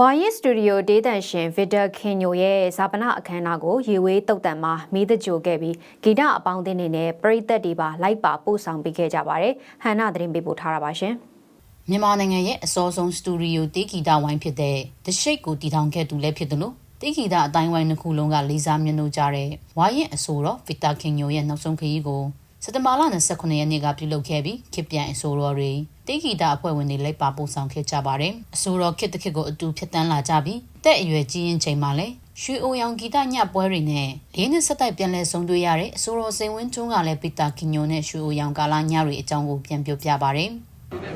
ဝါရင်စတူဒီယိုဒေးတန်ရှင်ဗစ်တာခင်ညိုရဲ့ဇာပနာအခမ်းအနားကိုရေဝေးတုတ်တန်မှာမီးတကြိုခဲ့ပြီးဂီတအပေါင်းအသင်းတွေနဲ့ပရိသတ်တွေပါလိုက်ပါပို့ဆောင်ပေးခဲ့ကြပါတယ်။ဟန်နာသတင်းပေးပို့ထားတာပါရှင်။မြန်မာနိုင်ငံရဲ့အစောဆုံးစတူဒီယိုတေဂီတာဝိုင်းဖြစ်တဲ့ The Shake ကိုတည်ထောင်ခဲ့သူလည်းဖြစ်တယ်လို့တေဂီတာအတိုင်းဝိုင်းတစ်ခုလုံးကလေးစားမြတ်လို့ကြတဲ့ဝါရင်အဆိုတော်ဗီတာခင်ညိုရဲ့နောက်ဆုံးခရီးကို စက်တဘာလ29ရက်နေ့ကပြုလုပ်ခဲ့ပြီးခေပြန်အဆိုတော်တွေတေဂီတာအဖွဲ့ဝင်တွေလိုက်ပါပို့ဆောင်ခဲ့ကြပါတယ်အဆိုတော်ခေတ်တစ်ခေတ်ကိုအတူဖြတ်တန်းလာကြပြီးတက်အရွယ်ကြီးရင်ချိန်မှာလည်းရွှေအိုရောင်ဂီတညပွဲတွေနဲ့လေးနှစ်ဆက်တိုက်ပြန်လည်ဆုံတွေ့ရတဲ့အဆိုတော်စိန်ဝင်းကျွန်းကလည်းဗီတာခင်ညိုနဲ့ရွှေအိုရောင်ကာလာညတွေအကြောင်းကိုပြန်ပြောပြပါတယ်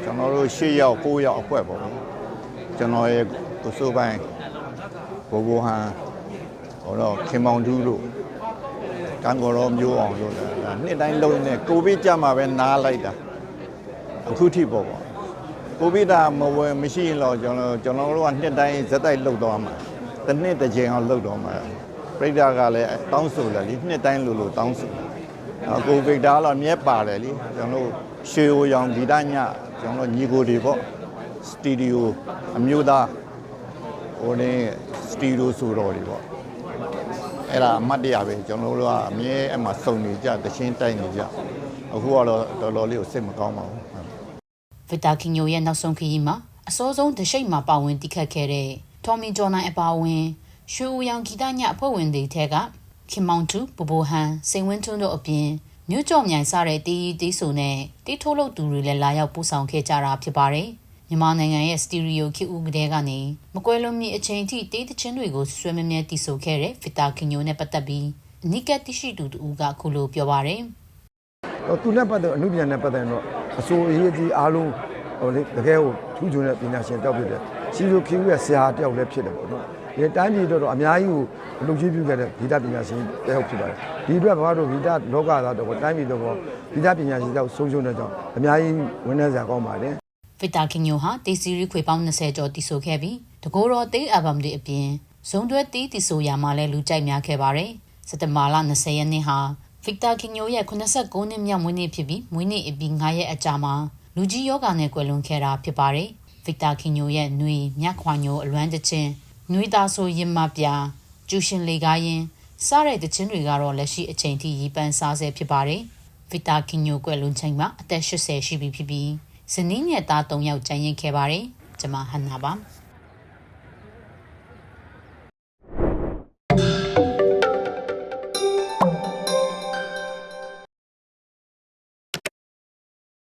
ကျွန်တော်တို့၈ရောက်၉ရောက်အဖွဲ့ပေါ့ကျွန်တော်ရဲ့ကိုစိုးပိုင်းဘိုးဘိုဟန်ဟောတော့ခင်မောင်တူးတို့ကံကော်တော်မျိုးအောင်လို့ဒါ နှစ်တိုင်းလုံးနေကိုဗစ်ကြမှာပဲနားလိုက်တာအခုထိပေါ့ပေါ့ကိုဗစ်တာမဝယ်မရှိရင်တော့ကျွန်တော်ကျွန်တော်တို့ကနှစ်တိုင်းဇက်တိုက်လှုပ်သွားမှာတစ်နှစ်တစ်ချိန်အောင်လှုပ်တော့မှာပြိတ္တာကလည်းတောင်းဆိုတယ်လीနှစ်တိုင်းလို့လို့တောင်းဆိုတယ်ကိုဗစ်ဒါတော့မြဲပါတယ်လीကျွန်တော်တို့ရွှေအိုရောင်ဂီတညကျွန်တော်တို့ညီကိုတွေပေါ့စတူဒီယိုအမျိုးသားဟိုနေစတူဒီယိုဆိုတော့တွေပေါ့ အဲ့ဒါအမှတ်တရပဲကျွန်တော်တို့ကအမြဲအဲ့မှာစုံနေကြတချင်းတိုက်နေကြအခုကတော့တော်တော်လေးကိုစိတ်မကောင်းပါဘူးဗစ်တာကင်ညိုရဲ့နောက်ဆုံးခရီးမှာအစောဆုံးတရှိတ်မှာပါဝင်တိခတ်ခဲ့တဲ့ထော်မီဂျော်နိုင်အပါအဝင်ရွှေဦးရောင်ဂီတညအဖွဲ့ဝင်တွေထဲကခင်မောင်တူဘဘိုဟန်စိန်ဝင်းထွန်းတို့အပြင်မြို့ကျော်မြိုင်စားတဲ့တီးတီးဆိုနဲ့တီးထိုးလို့သူတွေလည်းလာရောက်ပူဆောင်ခဲ့ကြတာဖြစ်ပါတယ် မြန်မာနိုင်ငံရဲ့စတီရီယိုခေတ်ဦးကလေးကနေမကွဲလွန်မီအချိန်ထိတေးသချင်းတွေကိုဆွဲမြဲမြဲတီးဆိုခဲ့တဲ့ဗစ်တာကင်ညိုနဲ့ပတ်သက်ပြီးအနိကတိရှိတူတူကခုလိုပြောပါတယ်တော့သူနဲ့ပတ်သက်အမှုပြန်နဲ့ပတ်သက်တော့အစိုးအရေးကြီးအားလုံးဟိုလေတကယ်ကိုထူးချွန်တဲ့ပညာရှင်တောက်ဖြစ်တယ်စီလိုခီးရဲ့ဆရာတယောက်လည်းဖြစ်တယ်ပေါ့နော်ဒီတိုင်းပြည်တော့အများကြီးကိုအလုပ်ကြီးပြုခဲ့တဲ့ဂီတပညာရှင်တယောက်ဖြစ်ပါတယ်ဒီအတွက်ဘာလို့ဂီတလောကသားတော့တိုင်းပြည်တော့ဂီတပညာရှင်တယောက်ဆုံးရှုံးတဲ့ကြောင့်အများကြီးဝန်ထမ်းစရာကောင်းပါတယ် ဗစ်တာကင်ညိုဟာတေးစီရီခွေပေါင်း20ကျော်တီဆိုခဲ့ပြီးတကိုယ်တော်တေးအယ်ဘမ်တွေအပြင်ဇုံတွဲတီးတီဆိုရာမှာလည်းလူကြိုက်များခဲ့ပါတယ်။စက်တဘာလ20ရက်နေ့ဟာဗစ်တာကင်ညိုရဲ့89နှစ်မြောက်မွေးနေ့ဖြစ်ပြီးမွေးနေ့အပြီး9ရက်အကြာမှာလူကြီးယောဂါနဲ့ကွယ်လွန်ခဲ့တာဖြစ်ပါတယ်။ဗစ်တာကင်ညိုရဲ့နှွေမြတ်ခွာညိုအလွမ်းတချင်းနှွေသားဆိုရင်မပြကျူရှင်လေကားရင်စားတဲ့တချင်းတွေကတော့လက်ရှိအချိန်ထိရီပန်းစားဆဲဖြစ်ပါတယ်။ဗီတာကင်ညိုကွယ်လွန်ချိန်မှာအသက်80ရှိပြီဖြစ်ပြီး ဇနီးနဲ့သား3ယောက်ကျန်ရင်ခဲ့ပါတယ်။ကျွန်မဟန်နာပါ။